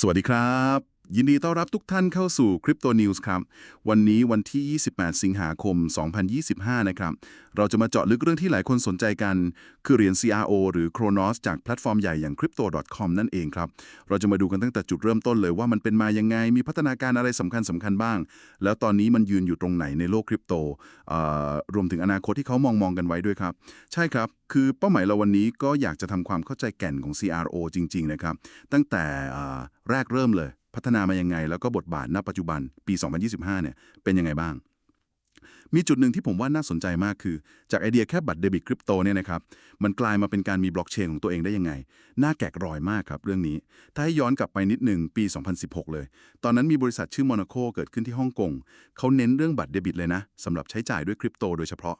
สวัสดีครับ ยินดีต้อนรับทุกท่านเข้าสู่ Crypto News ครับ วันนี้วันที่ 28 สิงหาคม 2025 นะครับ เราจะมาเจาะลึกเรื่องที่หลายคนสนใจกัน คือเหรียญ CRO หรือ Cronos จากแพลตฟอร์มใหญ่อย่าง Crypto.com นั่นเองครับ เราจะมาดูกันตั้งแต่จุดเริ่มต้นเลยว่ามันเป็นมายังไง มีพัฒนาการอะไรสำคัญสำคัญบ้าง แล้วตอนนี้มันยืนอยู่ตรงไหนในโลกคริปโตรวมถึงอนาคตที่เขามองมองกันไว้ด้วยครับ ใช่ครับคือเป้าหมายเราวันนี้ก็อยากจะทำความเข้าใจแก่นของ CRO จริง ๆ นะครับ ตั้งแต่แรกเริ่มเลย พัฒนามายังไง แล้วก็บทบาทณปัจจุบันปี 2025 เนี่ยเป็นยังไงบ้าง มีจุดหนึ่งที่ผมว่าน่าสนใจมากคือ จากไอเดียแค่บัตรเดบิตคริปโตเนี่ยนะครับมันกลายมาเป็นการมีบล็อกเชนของตัวเองได้ยังไง น่าแกะรอยมากครับเรื่องนี้ ถ้าให้ย้อนกลับไปนิดหนึ่งปี 2016 เลย ตอนนั้นมีบริษัทชื่อ Monaco เกิดขึ้นที่ฮ่องกงเขาเน้นเรื่องบัตรเดบิตเลยนะสำหรับใช้จ่ายด้วยคริปโตโดยเฉพาะ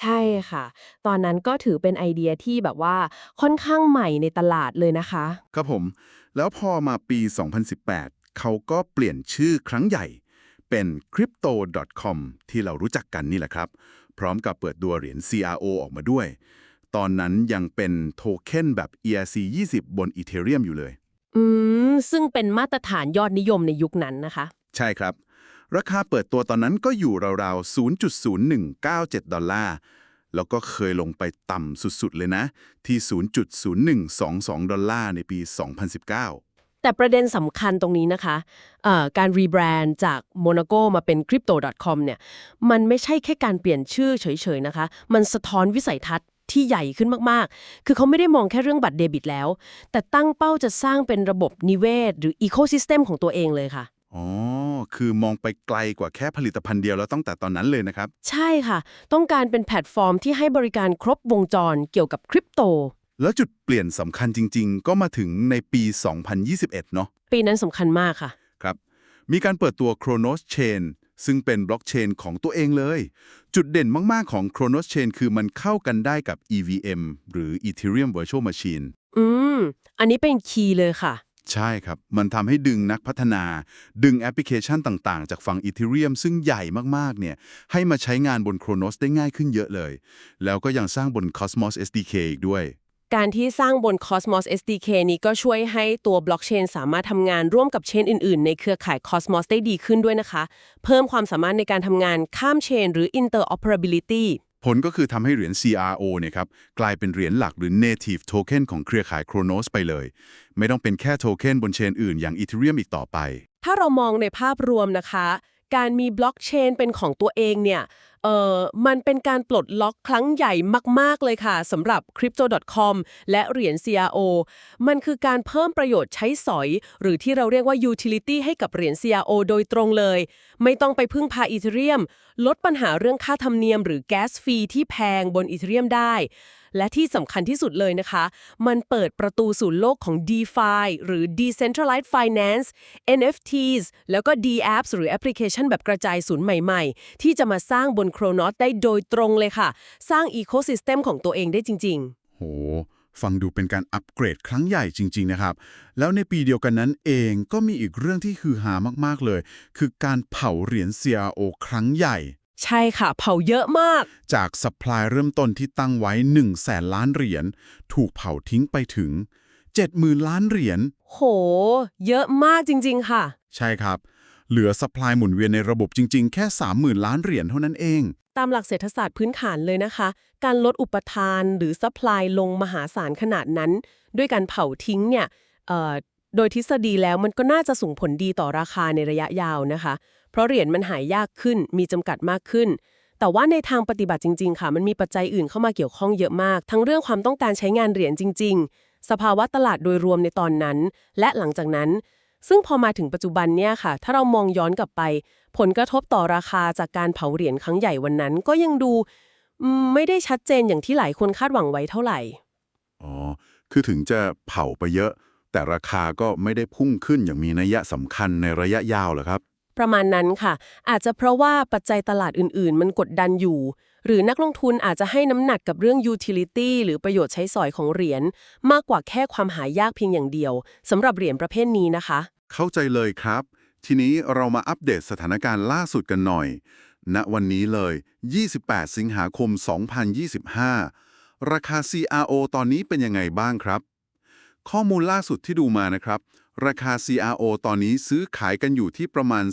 ใช่ค่ะ ตอนนั้นก็ถือเป็นไอเดียที่แบบว่าค่อนข้างใหม่ในตลาดเลยนะคะ ครับผม แล้วพอมาปี 2018 เขาก็เปลี่ยนชื่อครั้งใหญ่ เป็น crypto.com ที่เรารู้จักกันนี่แหละครับ พร้อมกับเปิดตัวเหรียญ CRO ออกมาด้วย ตอนนั้นยังเป็นโทเค็นแบบ ERC20 บน Ethereum อยู่เลย อืม ซึ่งเป็นมาตรฐานยอดนิยมในยุคนั้นนะคะ ใช่ครับ ราคาเปิดตัวตอนนั้นก็อยู่ราวๆ 0.0197 ดอลลาร์ แล้วก็เคยลงไปต่ำสุดๆ เลยนะ ที่ 0.0122 ดอลลาร์ในปี 2019 แต่ประเด็นสำคัญตรงนี้นะคะเอ่อการรีแบรนด์จาก Monaco มาเป็น Crypto.com เนี่ย มันไม่ใช่แค่การเปลี่ยนชื่อเฉยๆ นะคะ มันสะท้อนวิสัยทัศน์ที่ใหญ่ขึ้นมากๆ คือเขาไม่ได้มองแค่เรื่องบัตรเดบิตแล้ว แต่ตั้งเป้าจะสร้างเป็นระบบนิเวศ หรือ Ecosystem ของตัวเองเลยค่ะ อ๋อ คือมองไปไกลกว่าแค่ผลิตภัณฑ์เดียวแล้วตั้งแต่ตอนนั้นเลยนะครับ ใช่ค่ะ ต้องการเป็นแพลตฟอร์มที่ให้บริการครบวงจรเกี่ยวกับคริปโต แล้วจุดเปลี่ยนสำคัญจริง ๆ ก็มาถึงในปี 2021 เนาะปีนั้นสำคัญมากค่ะ ครับ มีการเปิดตัว Chronos Chain ซึ่งเป็นบล็อกเชนของตัวเองเลย จุดเด่นมาก ๆ ของ Chronos Chain คือมันเข้ากันได้กับ EVM หรือ Ethereum Virtual Machine อืม อันนี้เป็นคีย์เลยค่ะ ใช่ครับ มันทำให้ดึงนักพัฒนา ดึงแอปพลิเคชันต่างๆ จากฝั่ง Ethereum ซึ่งใหญ่มากๆ เนี่ย ให้มาใช้งานบน Chronos ได้ง่ายขึ้นเยอะเลย แล้วก็ยังสร้างบน Cosmos SDK อีกด้วย การที่สร้างบน Cosmos SDK นี้ก็ช่วยให้ตัวบล็อกเชนสามารถทำงานร่วมกับเชนอื่นๆ ในเครือข่าย Cosmos ได้ดีขึ้นด้วยนะคะ เพิ่มความสามารถในการทำงานข้ามเชนหรือ interoperability ผลก็คือทำให้เหรียญ CRO เนี่ยครับกลายเป็นเหรียญหลักหรือ native token ของเครือข่าย Chronos ไปเลย ไม่ต้องเป็นแค่โทเค็นบนเชนอื่นอย่าง Ethereum อีกต่อไป ถ้าเรามองในภาพรวมนะคะ การมีบล็อกเชนเป็นของตัวเองเนี่ยเออมันเป็นการปลดล็อกครั้งใหญ่มาก ๆ เลยค่ะสำหรับ Crypto.com และเหรียญ CRO มันคือการเพิ่มประโยชน์ใช้สอย หรือที่เราเรียกว่า utility ให้กับเหรียญ CRO โดยตรงเลย ไม่ต้องไปพึ่งพา Ethereum ลดปัญหาเรื่องค่าธรรมเนียม หรือแก๊สฟรีที่แพงบน Ethereum ได้ และที่สำคัญที่สุดเลยนะคะ มันเปิดประตูสู่โลกของ DeFi หรือ Decentralized Finance NFTs แล้วก็ DApps หรือแอปพลิเคชันแบบกระจายศูนย์ใหม่ๆ ที่จะมาสร้างบน Chronos ได้โดยตรงเลยค่ะ สร้าง Ecosystem ของตัวเองได้จริง ๆ โห ฟังดูเป็นการอัปเกรดครั้งใหญ่จริง ๆ นะครับ แล้วในปีเดียวกันนั้นเองก็มีอีกเรื่องที่ฮือฮามากๆเลย คือการเผาเหรียญ CRO ครั้งใหญ่ ใช่ค่ะ เผาเยอะมาก จากสปายเริ่มต้นที่ตั้งไว้1แสนล้านเหรียญถูกเผาทิ้งไปถึง 70,000 ล้านเหรียญโห เยอะมากจริง ๆ ค่ะ ใช่ครับ เหลือสปายหมุนเวียนในระบบจริง ๆ แค่ 30,000 ล้านเหรียญเท่านั้นเอง ตามหลักเศรษฐศาสตร์พื้นฐานเลยนะคะ การลดอุปทานหรือซัพพลายลงมหาศาลขนาดนั้น ด้วยการเผาทิ้งเนี่ยเอ่อโดยทฤษฎีแล้วมันก็น่าจะส่งผลดีต่อราคาในระยะยาวนะคะ เพราะเหรียญมันหายยากขึ้น มีจำกัดมากขึ้น แต่ว่าในทางปฏิบัติจริง ๆ ค่ะ มันมีปัจจัยอื่นเข้ามาเกี่ยวข้องเยอะมาก ทั้งเรื่องความต้องการใช้งานเหรียญจริง ๆ สภาวะตลาดโดยรวมในตอนนั้น และหลังจากนั้น ซึ่งพอมาถึงปัจจุบันเนี่ยค่ะ ถ้าเรามองย้อนกลับไป ผลกระทบต่อราคาจากการเผาเหรียญครั้งใหญ่วันนั้น ก็ยังดูไม่ได้ชัดเจนอย่างที่หลายคนคาดหวังไว้เท่าไหร่ อ๋อ คือถึงจะเผาไปเยอะ แต่ราคาก็ไม่ได้พุ่งขึ้นอย่างมีนัยสำคัญในระยะยาวหรอครับ ประมาณนั้นค่ะ อาจจะเพราะว่าปัจจัยตลาดอื่น ๆ มันกดดันอยู่ หรือนักลงทุนอาจจะให้น้ำหนักกับเรื่อง utility หรือประโยชน์ใช้สอยของเหรียญมากกว่าแค่ความหายากเพียงอย่างเดียวสำหรับเหรียญประเภทนี้นะคะ เข้าใจเลยครับ ทีนี้เรามาอัปเดตสถานการณ์ล่าสุดกันหน่อย ณวันนี้เลย 28 สิงหาคม 2025 ราคา CRO ตอนนี้เป็นยังไงบ้างครับ ข้อมูลล่าสุดที่ดูมานะครับ ราคา CRO ตอนนี้ซื้อขายกันอยู่ที่ประมาณ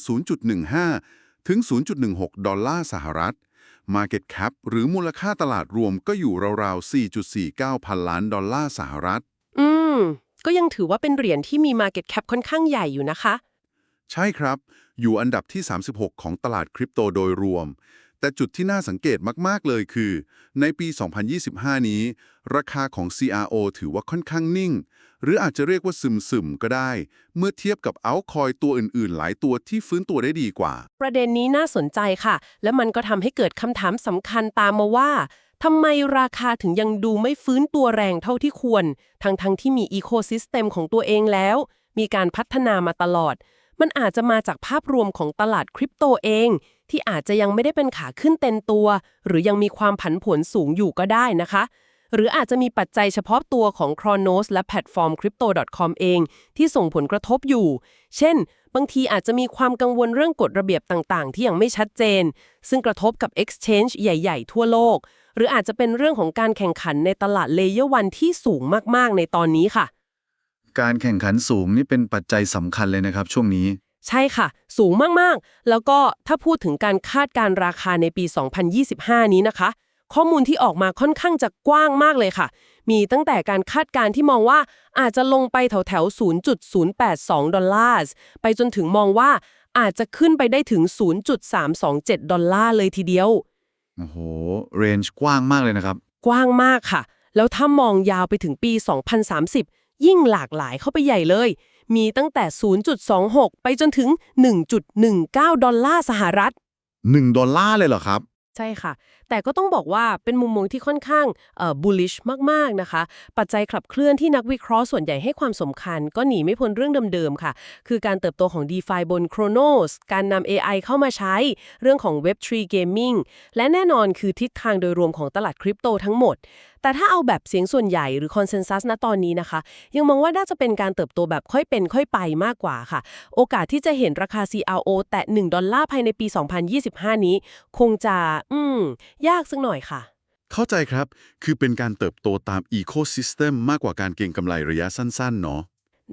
0.15 ถึง 0.16 ดอลลาร์สหรัฐ Market Cap หรือมูลค่าตลาดรวมก็อยู่ราวๆ 4.49 พันล้านดอลลาร์สหรัฐ อืม ก็ยังถือว่าเป็นเหรียญที่มี Market Cap ค่อนข้างใหญ่อยู่นะคะ ใช่ครับ อยู่อันดับที่ 36 ของตลาดคริปโตโดยรวม แต่จุดที่น่าสังเกตมากๆเลยคือ ในปี 2025 นี้ ราคาของ CRO ถือว่าค่อนข้างนิ่ง หรืออาจจะเรียกว่าซึมๆก็ได้ เมื่อเทียบกับเอาคอยตัวอื่นๆ หลายตัวที่ฟื้นตัวได้ดีกว่า ประเด็นนี้น่าสนใจค่ะ และมันก็ทำให้เกิดคำถามสำคัญตามมาว่าทำไมราคาถึงยังดูไม่ฟื้นตัวแรงเท่าที่ควร ทั้งๆทที่มีอีโคซิสเต็มของตัวเองแล้ว มีการพัฒนามาตลอด มันอาจจะมาจากภาพรวมของตลาดคริปโตเอง ที่อาจจะยังไม่ได้เป็นขาขึ้นเต็มตัว หรือยังมีความผันผวนสูงอยู่ก็ได้นะคะ หรืออาจจะมีปัจจัยเฉพาะตัวของ Chronos และแพลตฟอร์ม Crypto.com เอง ที่ส่งผลกระทบอยู่ เช่น บางทีอาจจะมีความกังวลเรื่องกฎระเบียบต่างๆ ที่ยังไม่ชัดเจน ซึ่งกระทบกับ Exchange ใหญ่ ๆ ทั่วโลก หรืออาจจะเป็นเรื่องของการแข่งขันในตลาดเลเยอร์วันที่สูงมากๆ ในตอนนี้ค่ะ การแข่งขันสูงนี่เป็นปัจจัยสำคัญเลยนะครับ ช่วงนี้ใช่ค่ะ สูงมาก ๆ แล้วก็ถ้าพูดถึงการคาดการราคาในปี 2025 นี้นะคะ ข้อมูลที่ออกมาค่อนข้างจะกว้างมากเลยค่ะ มีตั้งแต่การคาดการที่มองว่าอาจจะลงไปแถวแถวๆ0.082 ดอลลาร์ไปจนถึงมองว่าอาจจะขึ้นไปได้ถึง 0.327 ดอลลาร์เลยทีเดียว โอ้โห เรนจ์กว้างมากเลยนะครับ กว้างมากค่ะ แล้วถ้ามองยาวไปถึงปี 2030 ยิ่งหลากหลายเข้าไปใหญ่เลย มีตั้งแต่ 0.26 ไปจนถึง 1.19 ดอลลาร์สหรัฐ 1 ดอลลาร์เลยเหรอครับ ใช่ค่ะ แต่ก็ต้องบอกว่าเป็นมุมมองที่ค่อนข้างเอ่อ bullish มากๆนะคะ ปัจจัยขับเคลื่อนที่นักวิเคราะห์ส่วนใหญ่ให้ความสำคัญ ก็หนีไม่พ้นเรื่องเดิมๆค่ะ คือการเติบโตของ DeFi บน Chronos การนำ AI เข้ามาใช้ เรื่องของ Web3 Gaming และแน่นอนคือทิศทางโดยรวมของตลาดคริปโตทั้งหมด แต่ถ้าเอาแบบเสียงส่วนใหญ่หรือ consensus ณตอนนี้นะคะ ยังมองว่าน่าจะเป็นการเติบโตแบบค่อยเป็นค่อยไปมากกว่าค่ะ โอกาสที่จะเห็นราคา CRO แตะ1ดอลลาร์ภายในปี 2025 นี้ คงจะ อืมยากสักหน่อยค่ะ เข้าใจครับ คือเป็นการเติบโตตาม Ecosystem มากกว่าการเก็งกำไรระยะสั้นๆ เนาะ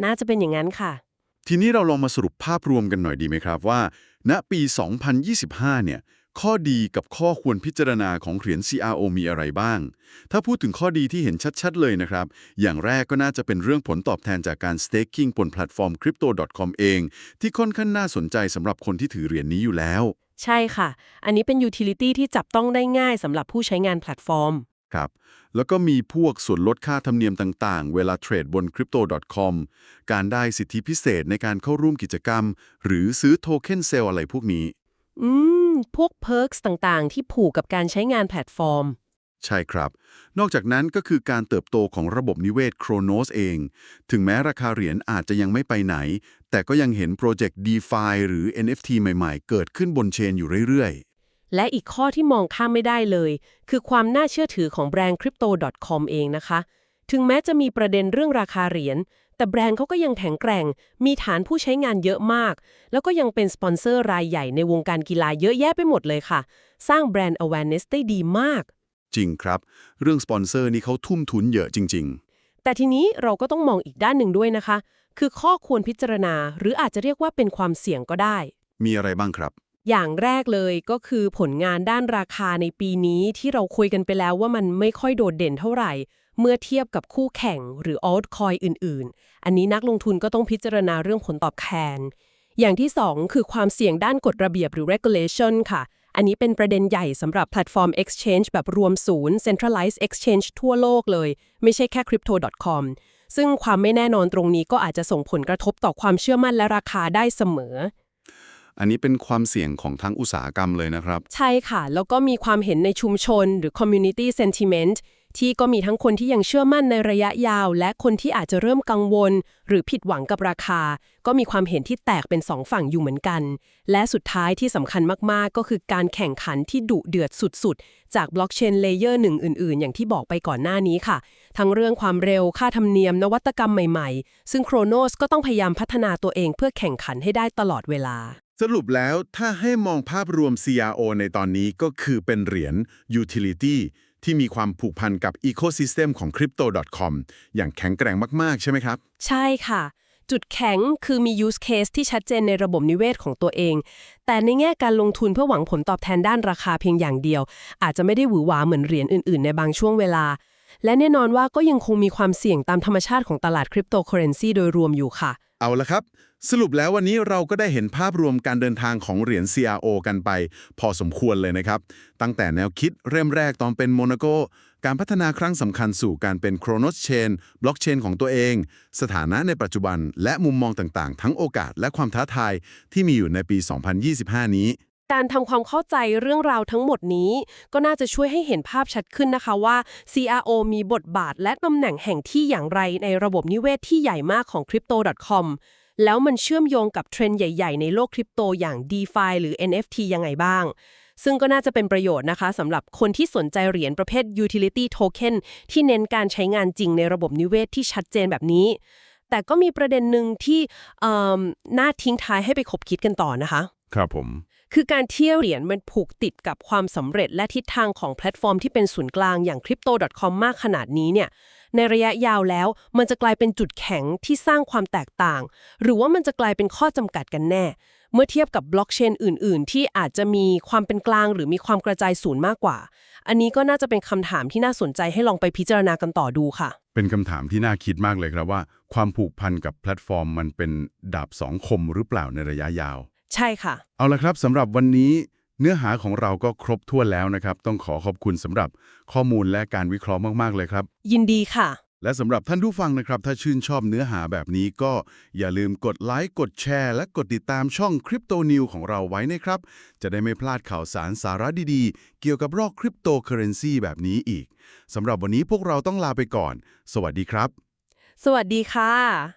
น่าจะเป็นอย่างนั้นค่ะ ทีนี้เราลองมาสรุปภาพรวมกันหน่อยดีไหมครับว่า ณ ปี 2025 เนี่ย ข้อดีกับข้อควรพิจารณาของเหรียญ CRO มีอะไรบ้าง ถ้าพูดถึงข้อดีที่เห็นชัดๆ เลยนะครับ อย่างแรกก็น่าจะเป็นเรื่องผลตอบแทนจากการ staking บนแพลตฟอร์ม Crypto.com เอง ที่ค่อนข้างน่าสนใจสำหรับคนที่ถือเหรียญนี้อยู่แล้ว ใช่ค่ะ อันนี้เป็น utility ที่จับต้องได้ง่ายสำหรับผู้ใช้งานแพลตฟอร์ม ครับ แล้วก็มีพวกส่วนลดค่าธรรมเนียมต่างๆ เวลาเทรดบน Crypto.com การได้สิทธิพิเศษในการเข้าร่วมกิจกรรม หรือซื้อโทเค็นเซลอะไรพวกนี้ อืม พวก perks ต่างๆ ที่ผูกกับการใช้งานแพลตฟอร์ม ใช่ครับ นอกจากนั้นก็คือการเติบโตของระบบนิเวศ Chronos เอง ถึงแม้ราคาเหรียญอาจจะยังไม่ไปไหน แต่ก็ยังเห็นโปรเจกต์ DeFi หรือ NFT ใหม่ๆ เกิดขึ้นบนเชนอยู่เรื่อยๆ และอีกข้อที่มองข้ามไม่ได้เลย คือความน่าเชื่อถือของแบรนด์ Crypto.com เองนะคะ ถึงแม้จะมีประเด็นเรื่องราคาเหรียญแต่แบรนด์เขาก็ยังแข็งแกร่ง มีฐานผู้ใช้งานเยอะมาก แล้วก็ยังเป็นสปอนเซอร์รายใหญ่ในวงการกีฬาเยอะแยะไปหมดเลยค่ะ สร้างแบรนด์ awareness ได้ดีมาก จริงครับ เรื่องสปอนเซอร์นี่เขาทุ่มทุนเยอะจริงแต่ทีนี้เราก็ต้องมองอีกด้านหนึ่งด้วยนะคะ คือข้อควรพิจารณาหรืออาจจะเรียกว่าเป็นความเสี่ยงก็ได้ๆมีอะไรบ้างครับ อย่างแรกเลยก็คือผลงานด้านราคาในปีนี้ที่เราคุยกันไปแล้วว่ามันไม่ค่อยโดดเด่นเท่าไหร่ เมื่อเทียบกับคู่แข่งหรือ altcoin อื่น ๆ อันนี้นักลงทุนก็ต้องพิจารณาเรื่องผลตอบแทนอย่างที่ 2 คือความเสี่ยงด้านกฎระเบียบหรือ regulation ค่ะ อันนี้เป็นประเด็นใหญ่สำหรับแพลตฟอร์ม exchange แบบรวมศูนย์ centralized exchange ทั่วโลกเลย ไม่ใช่แค่ crypto.com ซึ่งความไม่แน่นอนตรงนี้ก็อาจจะส่งผลกระทบต่อความเชื่อมั่นและราคาได้เสมอ อันนี้เป็นความเสี่ยงของทั้งอุตสาหกรรมเลยนะครับ ใช่ค่ะ แล้วก็มีความเห็นในชุมชนหรือ community sentiment ที่ก็มีทั้งคนที่ยังเชื่อมั่นในระยะยาว และคนที่อาจจะเริ่มกังวล หรือผิดหวังกับราคา ก็มีความเห็นที่แตกเป็นสองฝั่งอยู่เหมือนกัน และสุดท้ายที่สำคัญมากๆ ก็คือการแข่งขันที่ดุเดือดสุดๆ จากบล็อกเชนเลเยอร์หนึ่งอื่นๆ อย่างที่บอกไปก่อนหน้านี้ค่ะ ทั้งเรื่องความเร็วค่าธรรมเนียม นวัตกรรมใหม่ๆ ซึ่งโครโนสก็ต้องพยายามพัฒนาตัวเองเพื่อแข่งขันให้ได้ตลอดเวลาสรุปแล้วถ้าให้มองภาพรวม CRO ในตอนนี้ก็คือเป็นเหรียญ Utility ที่มีความผูกพันกับ Ecosystem ของ Crypto.com อย่างแข็งแกร่งมาก ๆ ใช่ไหมครับ ใช่ค่ะ จุดแข็งคือมี use case ที่ชัดเจนในระบบนิเวศของตัวเอง แต่ในแง่การลงทุนเพื่อหวังผลตอบแทนด้านราคาเพียงอย่างเดียว อาจจะไม่ได้หวือหวาเหมือนเหรียญอื่น ๆ ในบางช่วงเวลา และแน่นอนว่าก็ยังคงมีความเสี่ยงตามธรรมชาติของตลาดคริปโตเคอเรนซีโดยรวมอยู่ค่ะ เอาละครับ สรุปแล้ววันนี้เราก็ได้เห็นภาพรวมการเดินทางของเหรียญ CRO กันไป พอสมควรเลยนะครับ ตั้งแต่แนวคิดเริ่มแรกตอนเป็นโมนาโก การพัฒนาครั้งสำคัญสู่การเป็นโครโนสเชนบล็อกเชนของตัวเอง สถานะในปัจจุบันและมุมมองต่างๆ ทั้งโอกาสและความท้าทายที่มีอยู่ในปี 2025 นี้การทำความเข้าใจเรื่องราวทั้งหมดนี้ ก็น่าจะช่วยให้เห็นภาพชัดขึ้นนะคะว่า CRO มีบทบาทและตำแหน่งแห่งที่อย่างไรในระบบนิเวศที่ใหญ่มากของ Crypto.com แล้วมันเชื่อมโยงกับเทรนด์ใหญ่ ๆ ในโลกคริปโตอย่าง DeFi หรือ NFT ยังไงบ้าง ซึ่งก็น่าจะเป็นประโยชน์นะคะสำหรับคนที่สนใจเหรียญประเภท Utility Token ที่เน้นการใช้งานจริงในระบบนิเวศที่ชัดเจนแบบนี้ แต่ก็มีประเด็นหนึ่งที่เอิ่มน่าทิ้งท้ายให้ไปคบคิดกันต่อนะคะ ครับผม คือการเที่ยวเหรียญมันผูกติดกับความสำเร็จและทิศทางของแพลตฟอร์มที่เป็นศูนย์กลางอย่าง Crypto.com มากขนาดนี้เนี่ยในระยะยาวแล้วมันจะกลายเป็นจุดแข็งที่สร้างความแตกต่าง หรือว่ามันจะกลายเป็นข้อจำกัดกันแน่ เมื่อเทียบกับบล็อกเชนอื่น ๆ ที่อาจจะมีความเป็นกลางหรือมีความกระจายศูนย์มากกว่า อันนี้ก็น่าจะเป็นคำถามที่น่าสนใจให้ลองไปพิจารณากันต่อดูค่ะ เป็นคำถามที่น่าคิดมากเลยครับว่า ความผูกพันกับแพลตฟอร์มมันเป็นดาบสองคมหรือเปล่าในระยะยาว ใช่ค่ะ เอาละครับสำหรับวันนี้เนื้อหาของเราก็ครบถ้วนแล้วนะครับ ต้องขอขอบคุณสำหรับข้อมูลและการวิเคราะห์มาก ๆ เลยครับ ยินดีค่ะ และสำหรับท่านผู้ฟังนะครับ ถ้าชื่นชอบเนื้อหาแบบนี้ก็อย่าลืมกดไลค์กดแชร์ และกดติดตามช่อง Crypto New ของเราไว้นะครับ จะได้ไม่พลาดข่าวสารสาระดีๆ เกี่ยวกับรอกคริปโตเคอเรนซีแบบนี้อีกสำหรับวันนี้พวกเราต้องลาไปก่อน สวัสดีครับ สวัสดีค่ะ